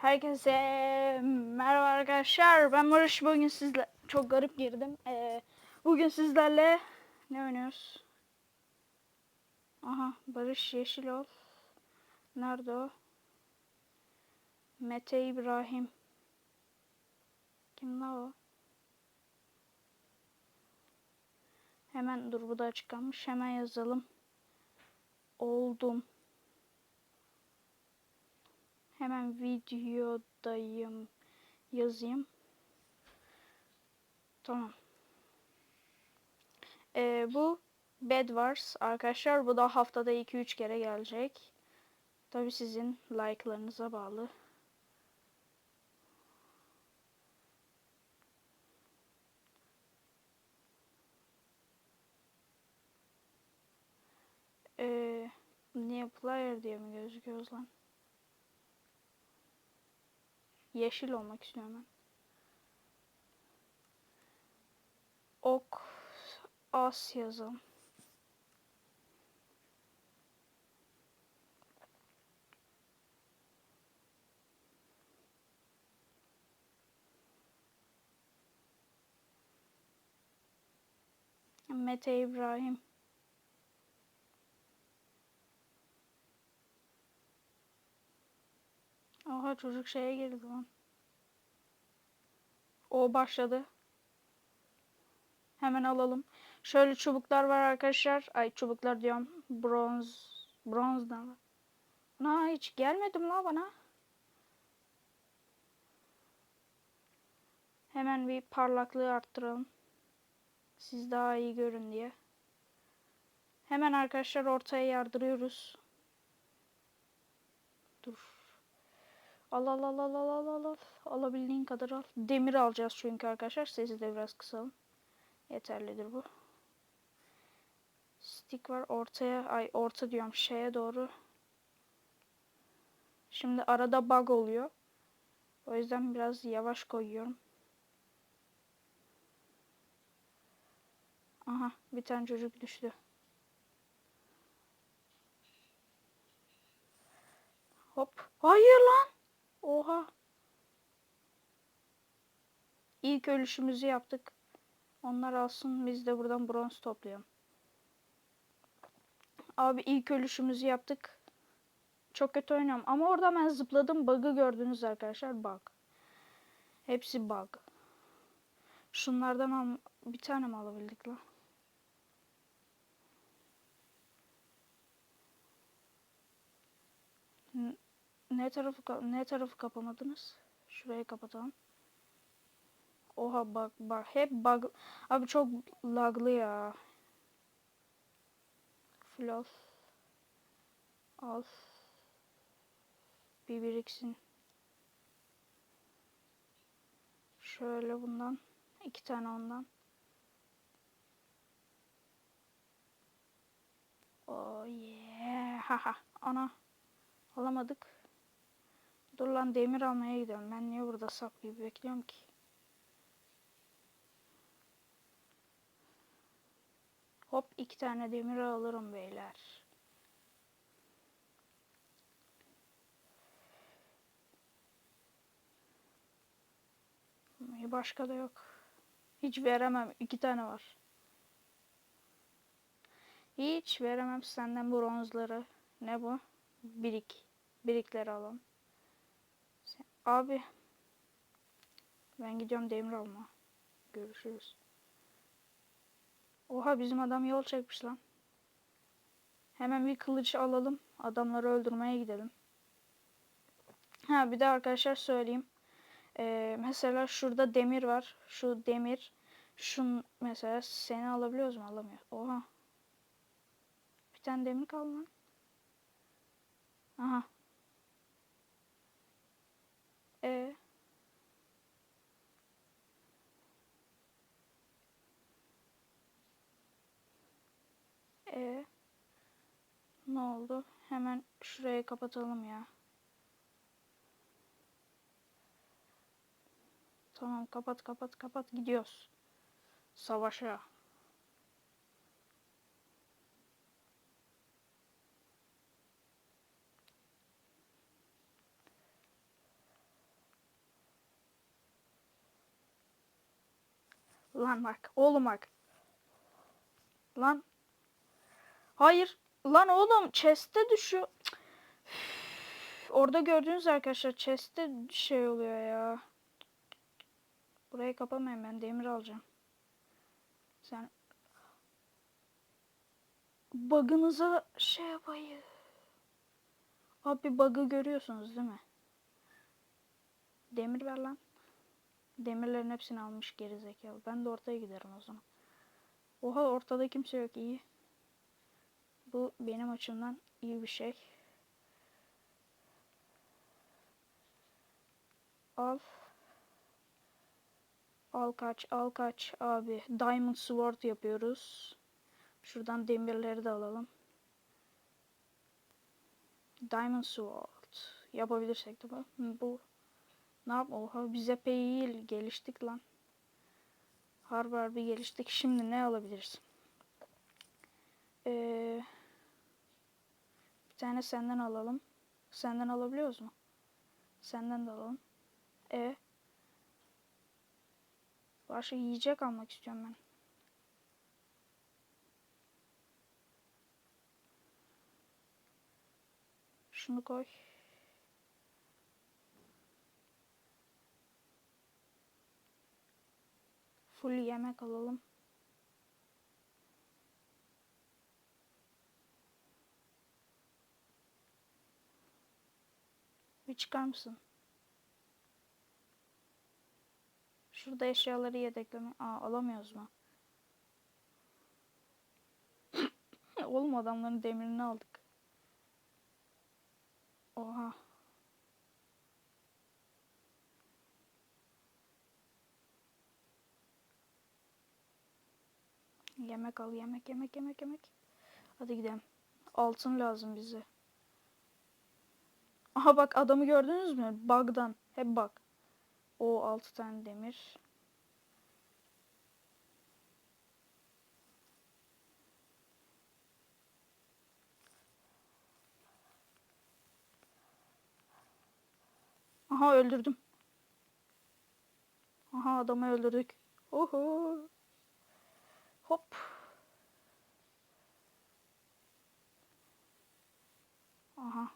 Herkese merhaba arkadaşlar. Ben Barış. Bugün sizle çok garip girdim. Ee, bugün sizlerle ne oynuyoruz? Aha Barış Yeşilol. Nerede o? Mete İbrahim. Kim la o? Hemen dur bu da açıklanmış. Hemen yazalım. Oldum. Hemen videodayım yazayım. Tamam. Ee, bu Bed Wars arkadaşlar. Bu da haftada 2-3 kere gelecek. Tabi sizin like'larınıza bağlı. Ee, New Player diye mi gözüküyoruz lan? Yeşil olmak istiyorum ben. Ok as yazalım. Mete İbrahim. Oha çocuk şeye girdi lan. O başladı. Hemen alalım. Şöyle çubuklar var arkadaşlar. Ay çubuklar diyorum. Bronz. Bronz ne var? Na hiç gelmedim la bana. Hemen bir parlaklığı arttıralım. Siz daha iyi görün diye. Hemen arkadaşlar ortaya yardırıyoruz. Al al al al al al al al. Alabildiğin kadar al. Demir alacağız çünkü arkadaşlar. Sesi de biraz kısalım. Yeterlidir bu. Stick var ortaya. Ay orta diyorum şeye doğru. Şimdi arada bug oluyor. O yüzden biraz yavaş koyuyorum. Aha bir tane çocuk düştü. Hop. Hayır lan. Oha. İlk ölüşümüzü yaptık. Onlar alsın biz de buradan bronz toplayalım. Abi ilk ölüşümüzü yaptık. Çok kötü oynuyorum. Ama orada ben zıpladım. Bug'ı gördünüz arkadaşlar. Bug. Hepsi bug. Şunlardan bir tane mi alabildik la? N- Ne tarafı ne tarafı kapamadınız? Şurayı kapatalım. Oha bak bak hep bug. Abi çok laglı ya. Fluff. Al. Bir biriksin. Şöyle bundan. iki tane ondan. Oh yeah. Haha. Ana. Alamadık. Dur lan demir almaya gidiyorum. Ben niye burada gibi bekliyorum ki? Hop iki tane demir alırım beyler. Başka da yok. Hiç veremem. iki tane var. Hiç veremem senden bronzları. Ne bu? Birik. Birikleri alalım. Abi. Ben gidiyorum demir alma. Görüşürüz. Oha bizim adam yol çekmiş lan. Hemen bir kılıç alalım. Adamları öldürmeye gidelim. Ha bir de arkadaşlar söyleyeyim. Ee, mesela şurada demir var. Şu demir. Şun mesela seni alabiliyoruz mu? Alamıyor. Oha. Bir tane demir kaldı lan. Aha. E E ne oldu? Hemen şurayı kapatalım ya. Tamam kapat kapat kapat gidiyoruz. Savaşa. Lan bak. Oğlum bak. Lan. Hayır. Lan oğlum chest'e düşüyor. Orada gördüğünüz arkadaşlar chest'e şey oluyor ya. Burayı kapamayın ben demir alacağım. Sen bug'ınıza şey yapayım. Abi bug'ı görüyorsunuz değil mi? Demir ver lan. Demirlerin hepsini almış gerizekalı. Ben de ortaya giderim o zaman. Oha ortada kimse yok iyi. Bu benim açımdan iyi bir şey. Al. Al kaç, al kaç abi. Diamond Sword yapıyoruz. Şuradan demirleri de alalım. Diamond Sword. Yapabilirsek de bu. Bu. Ne yap? Oha biz epey iyi geliştik lan. Harbi harbi geliştik. Şimdi ne alabiliriz? Ee, bir tane senden alalım. Senden alabiliyoruz mu? Senden de alalım. E Başka yiyecek almak istiyorum ben. Şunu koy. Full yemek alalım. Bir çıkar mısın? Şurada eşyaları yedekleme. Aa alamıyoruz mu? Oğlum adamların demirini aldık. Oha. Yemek al yemek yemek yemek yemek. Hadi gidelim. Altın lazım bize. Aha bak adamı gördünüz mü? Bug'dan. Hep bak. O 6 tane demir. Aha öldürdüm. Aha adamı öldürdük. Oho. Hop. Aha.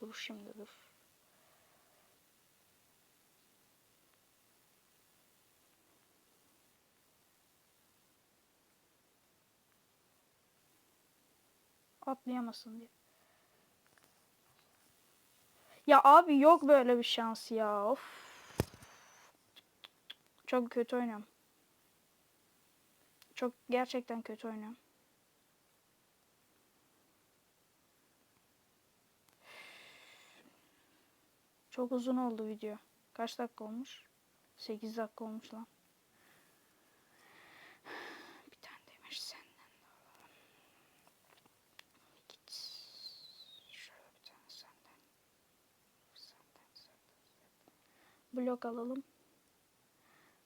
Dur şimdi dur. Atlayamasın diye. Ya abi yok böyle bir şans ya. Of. Çok kötü oynuyorum. Çok gerçekten kötü oynuyorum. Çok uzun oldu video. Kaç dakika olmuş? 8 dakika olmuş lan. Bir tane demiş senden. Git. Şöyle bir tane senden. Senden, senden, senden. Blok alalım.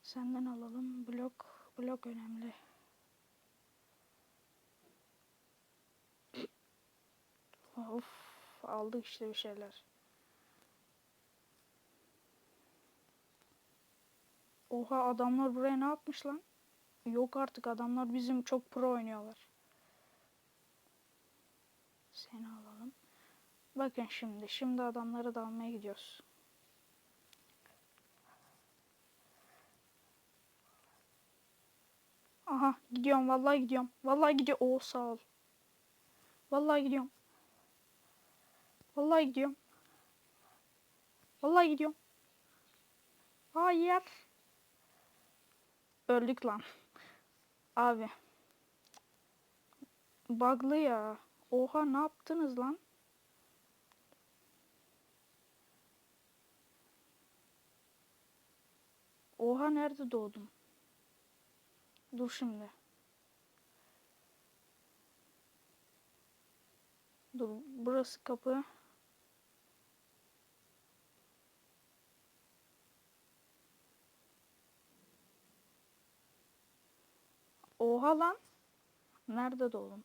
Senden alalım. Blok, blok önemli. Of, aldık işte bir şeyler. Oha adamlar buraya ne yapmış lan? Yok artık adamlar bizim çok pro oynuyorlar. Seni alalım. Bakın şimdi. Şimdi adamları da almaya gidiyoruz. Aha gidiyorum vallahi gidiyorum. Vallahi gidiyor. Oo sağ ol. Vallahi gidiyorum. Vallahi gidiyorum. Vallahi gidiyorum. Hayır. Öldük lan. Abi. Bug'lı ya. Oha ne yaptınız lan? Oha nerede doğdum? Dur şimdi. Dur burası kapı. Oha lan. Nerede doğdum?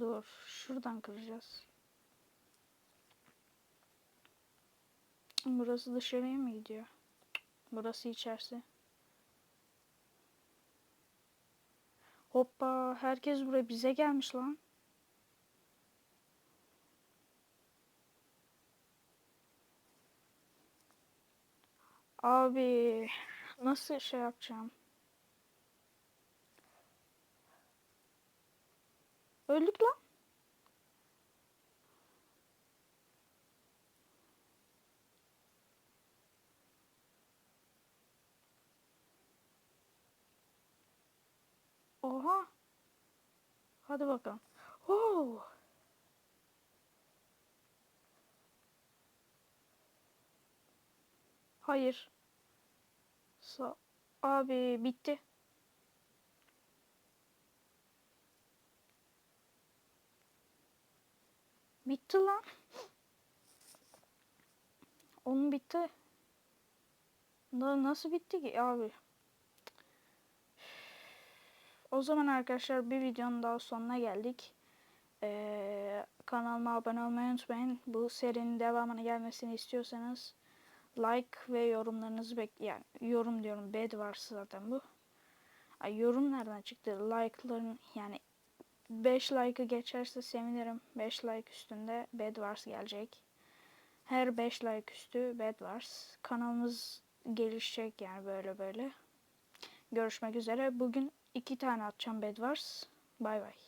Dur şuradan kıracağız. Burası dışarıya mı gidiyor? Burası içerisi. Hoppa herkes buraya bize gelmiş lan. Abi nasıl şey yapacağım? Öldük lan. Oha. Hadi bakalım. Oo. Hayır. Sa Abi bitti. Bitti lan. Onun bitti. Da nasıl bitti ki abi? O zaman arkadaşlar bir videonun daha sonuna geldik. Ee, kanalıma abone olmayı unutmayın. Bu serinin devamını gelmesini istiyorsanız like ve yorumlarınızı bek yani yorum diyorum bed varsa zaten bu. Ay, yorum nereden çıktı? Like'ların yani 5 like'ı geçerse sevinirim. 5 like üstünde bed wars gelecek. Her 5 like üstü bed wars. Kanalımız gelişecek yani böyle böyle. Görüşmek üzere. Bugün iki tane atacağım bed wars. Bay bay.